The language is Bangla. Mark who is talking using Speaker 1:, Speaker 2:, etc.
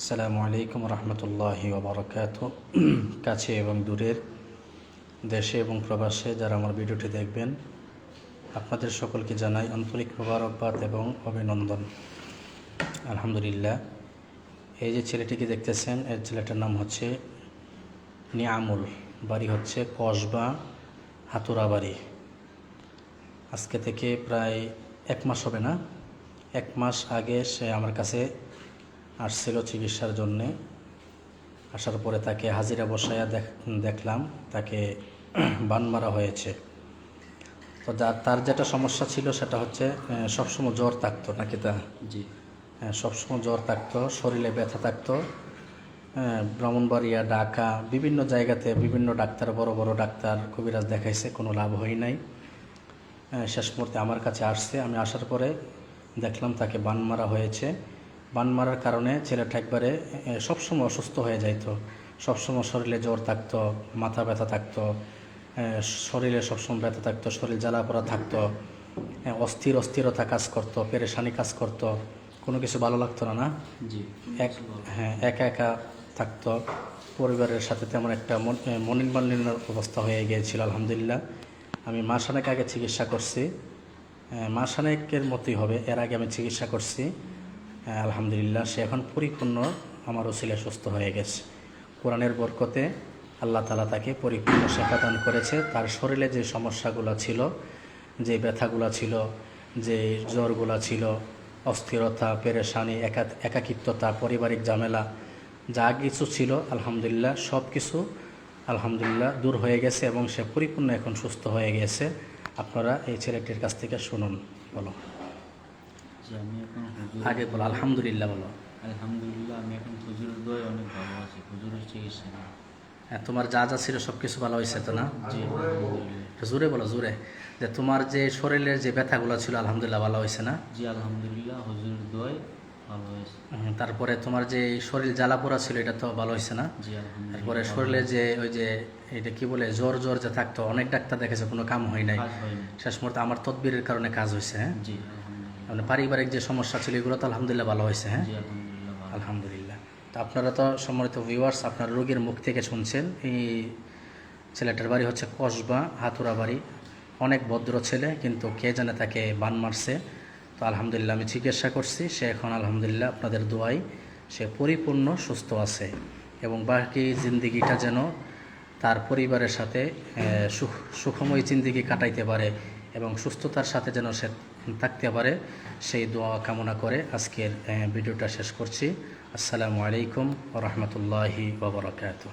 Speaker 1: আসসালামু আলাইকুম রহমতুল্লাহি ওবরাকাত কাছে এবং দূরের দেশে এবং প্রবাসে যারা আমার ভিডিওটি দেখবেন, আপনাদের সকলকে জানাই আন্তরিক মোবারকবাদ এবং অভিনন্দন। আলহামদুলিল্লাহ, এই যে ছেলেটিকে দেখতেছেন এই ছেলেটার নাম হচ্ছে নিয়ামুল, বাড়ি হচ্ছে কসবা হাতুরা বাড়ি আজকে থেকে প্রায় এক মাস হবে না, এক মাস আগে সে আমার কাছে আসছিল চিকিৎসার জন্যে। আসার পরে তাকে হাজিরা বসাইয়া দেখ- দেখলাম তাকে বান মারা হয়েছে। তো যা তার যেটা সমস্যা ছিল সেটা হচ্ছে সবসময় জ্বর থাকতো নাকি তা?
Speaker 2: জি।
Speaker 1: হ্যাঁ, সবসময় জ্বর থাকতো শরীরে ব্যথা থাকতো। ব্রাহ্মণবাড়িয়া ঢাকা বিভিন্ন জায়গাতে বিভিন্ন ডাক্তার বড় বড় ডাক্তার কবিরাজ দেখাইছে কোনো লাভ হয় নাই। শেষ মুহূর্তে আমার কাছে আসছে। আমি আসার পরে দেখলাম তাকে বান মারা হয়েছে। বান মারার কারণে ছেলেটা একবারে সবসময় অসুস্থ হয়ে যাইতো। সবসময় শরীরে জ্বর থাকতো মাথা ব্যথা থাকতো শরীরে সবসময় ব্যথা থাকতো শরীর জ্বালা পড়া থাকতো অস্থির অস্থিরতা কাজ করতো পেরেশানি কাজ করতো কোনো কিছু ভালো লাগতো না না? এক হ্যাঁ একা একা থাকতো পরিবারের সাথে তেমন একটা মন- এ, মনির্মাল্যের অবস্থা হয়ে গিয়েছিল আলহামদুলিল্লাহ। আমি মাসানেক আগে চিকিৎসা করছি হ্যাঁ, মাসানেকের মতোই হবে এর আগে আমি চিকিৎসা করছি। আলহামদুলিল্লাহ, সে এখন পরিপূর্ণ আমার ওসিলে সুস্থ হয়ে গেছে। কোরআনের বরকতে আল্লাহ তালা তাকে পরিপূর্ণ শেফা দান করেছে। তার শরীরে যে সমস্যাগুলো ছিল, যে ব্যথাগুলো ছিল, যে জ্বরগুলো ছিল, অস্থিরতা, পেরেশানি একা একাকিত্বতা, পারিবারিক ঝামেলা, যা কিছু ছিল, আলহামদুলিল্লাহ, সব কিছু আলহামদুলিল্লাহ দূর হয়ে গেছে এবং সে পরিপূর্ণ এখন সুস্থ হয়ে গেছে। আপনারা এই ছেলেটির কাছ থেকে শুনুন বলো
Speaker 2: জি আমি এখন
Speaker 1: আগে বলো আলহামদুলিল্লাহ বলো।
Speaker 2: আলহামদুলিল্লাহ আমি এখন হুজুরের দোয় অনেক ভালো আছি হুজুরের চিকিৎসা
Speaker 1: হ্যাঁ তোমার যা যা ছিল সব কিছু ভালো হয়েছে তো না?
Speaker 2: জি
Speaker 1: জোরে বলো জোরে। যে তোমার যে শরীরের যে ব্যথাগুলো ছিল আলহামদুলিল্লাহ ভালো হয়েছে না?
Speaker 2: জি আলহামদুলিল্লাহ হুজুরের দোয় ভালো হয়েছে।
Speaker 1: হুম, তারপরে তোমার যে শরীর জ্বালা পোড়া ছিল এটা তো ভালো হয়েছে না? তারপরে শরীরে যে ওই যে এটা কি বলে জ্বর জ্বর যে থাকতো অনেক ডাক্তার দেখেছে কোনো কাম হয় নাই। শেষ মুহূর্তে আমার তদবিরের কারণে কাজ হয়েছে হ্যাঁ? মানে পারিবারিক যে সমস্যা ছিল এগুলো তো আলহামদুলিল্লাহ ভালো হয়েছে হ্যাঁ?
Speaker 2: আলহামদুলিল্লাহ
Speaker 1: তো আপনারা তো সম্মানিত ভিউয়ার্স আপনার রোগীর মুখ থেকে শুনছেন এই ছেলেটার বাড়ি হচ্ছে কসবা হাতুরা বাড়ি। অনেক ভদ্র ছেলে কিন্তু কে জানে তাকে বান মারছে। তো আলহামদুলিল্লাহ আমি চিকিৎসা করছি সে এখন আলহামদুলিল্লাহ আপনাদের দোয়াই সে পরিপূর্ণ সুস্থ আছে। এবং বাকি জিন্দিগিটা যেন তার পরিবারের সাথে সুখ সুখময় জিন্দিগি কাটাইতে পারে এবং সুস্থতার সাথে যেন সে থাকতে পারে, সেই দোয়া কামনা করে আজকের ভিডিওটা শেষ করছি। আসসালামু আলাইকুম রহমতুল্লাহি ওবরাকাতুহ